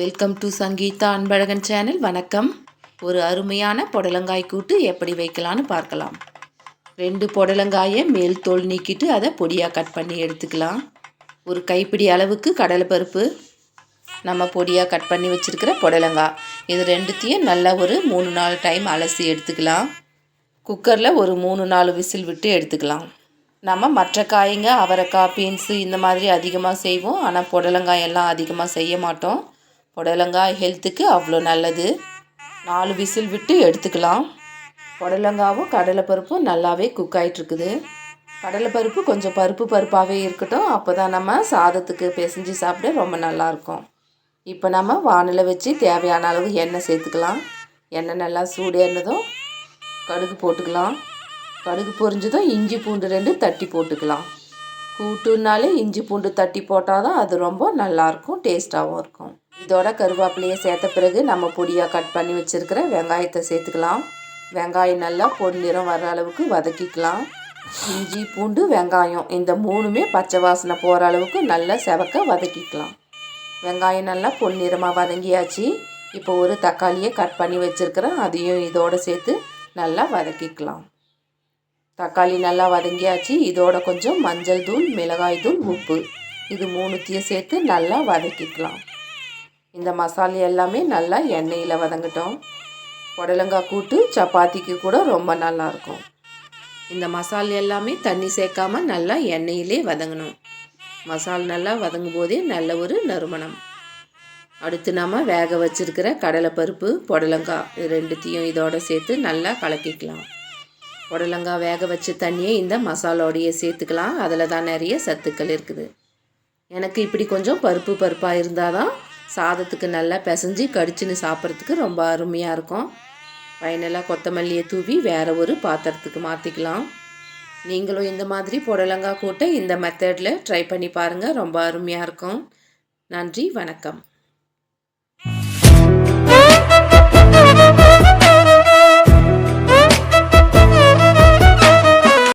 Welcome to Sangeetha Anbazhagan channel வணக்கம். ஒரு அருமையான புடலங்காய் கூட்டு எப்படி வைக்கலான்னு பார்க்கலாம். ரெண்டு புடலங்காயை மேல் தோல் நீக்கிட்டு அதை பொடியாக கட் பண்ணி எடுத்துக்கலாம். ஒரு கைப்பிடி அளவுக்கு கடலைப்பருப்பு. நம்ம பொடியாக கட் பண்ணி வச்சுருக்கிற புடலங்காய். இது ரெண்டுத்தையும் நல்லா ஒரு மூணு நாலு டைம் அலசி எடுத்துக்கலாம். குக்கரில் ஒரு மூணு நாலு விசில் விட்டு எடுத்துக்கலாம். நம்ம மற்ற காய்ங்க அவரைக்காய் பீன்ஸு இந்த மாதிரி அதிகமாக செய்வோம். ஆனால் புடலங்காய் எல்லாம் அதிகமாக செய்ய மாட்டோம். புடலங்காய் ஹெல்த்துக்கு அவ்வளோ நல்லது. நாலு விசில் விட்டு எடுத்துக்கலாம். புடலங்காவும் கடலைப்பருப்பும் நல்லாவே குக் ஆகிட்டுருக்குது கடலைப்பருப்பு கொஞ்சம் பருப்பு பருப்பாகவே இருக்கட்டும். அப்போ தான் நம்ம சாதத்துக்கு பிசைஞ்சு சாப்பிட ரொம்ப நல்லாயிருக்கும். இப்போ நம்ம வானிலை வச்சு தேவையான அளவு எண்ணெய் சேர்த்துக்கலாம். எண்ணெய் நல்லா சூடேறினதும் கடுகு போட்டுக்கலாம். கடுகு பொரிஞ்சதும் இஞ்சி பூண்டு ரெண்டு தட்டி போட்டுக்கலாம். கூட்டுனாலே இஞ்சி பூண்டு தட்டி போட்டால் தான் அது ரொம்ப நல்லாயிருக்கும் டேஸ்ட்டாகவும் இருக்கும். இதோட கருவேப்பிலையை சேர்த்த பிறகு நம்ம பொடியாக கட் பண்ணி வச்சுருக்கிற வெங்காயத்தை சேர்த்துக்கலாம். வெங்காயம் நல்லா பொன்னிறம் வர அளவுக்கு வதக்கிக்கலாம். இஞ்சி பூண்டு வெங்காயம் இந்த மூணுமே பச்சை வாசனை போகிற அளவுக்கு நல்லா செவக்க வதக்கிக்கலாம். வெங்காயம் நல்லா பொன்னிறமாக வதங்கியாச்சு. இப்போ ஒரு தக்காளியை கட் பண்ணி வச்சுருக்கிறேன். அதையும் இதோடு சேர்த்து நல்லா வதக்கிக்கலாம். தக்காளி நல்லா வதங்கியாச்சு. இதோட கொஞ்சம் மஞ்சள் தூள் மிளகாய் தூள் உப்பு. இது மூணுத்தையும் சேர்த்து நல்லா வதக்கிக்கலாம். இந்த மசாலா எல்லாமே நல்லா எண்ணெயில் வதங்கட்டும். புடலங்காய் கூட்டு சப்பாத்திக்கு கூட ரொம்ப நல்லாயிருக்கும் இந்த மசாலா எல்லாமே தண்ணி சேர்க்காம நல்லா எண்ணெயிலே வதங்கணும். மசால் நல்லா வதங்கும் போதே நல்ல ஒரு நறுமணம். அடுத்து நம்ம வேக வச்சுருக்கிற கடலைப்பருப்பு புடலங்காய் இது ரெண்டுத்தையும் இதோடு சேர்த்து நல்லா கலக்கிக்கலாம். புடலங்காய் வேக வச்ச தண்ணியை இந்த மசாலோடையே சேர்த்துக்கலாம். அதில் தான் நிறைய சத்துக்கள் இருக்குது. எனக்கு இப்படி கொஞ்சம் பருப்பு பருப்பாக இருந்தால் தான் சாதத்துக்கு நல்லா பிசைஞ்சு கடிச்சுன்னு சாப்பிட்றதுக்கு ரொம்ப அருமையாக இருக்கும். ஃபைனலாக கொத்தமல்லியை தூவி வேறு ஒரு பாத்திரத்துக்கு மாற்றிக்கலாம் நீங்களும் இந்த மாதிரி புடலங்காய் கூட்டை இந்த மெத்தடில் ட்ரை பண்ணி பாருங்கள் ரொம்ப அருமையாக இருக்கும். நன்றி வணக்கம்.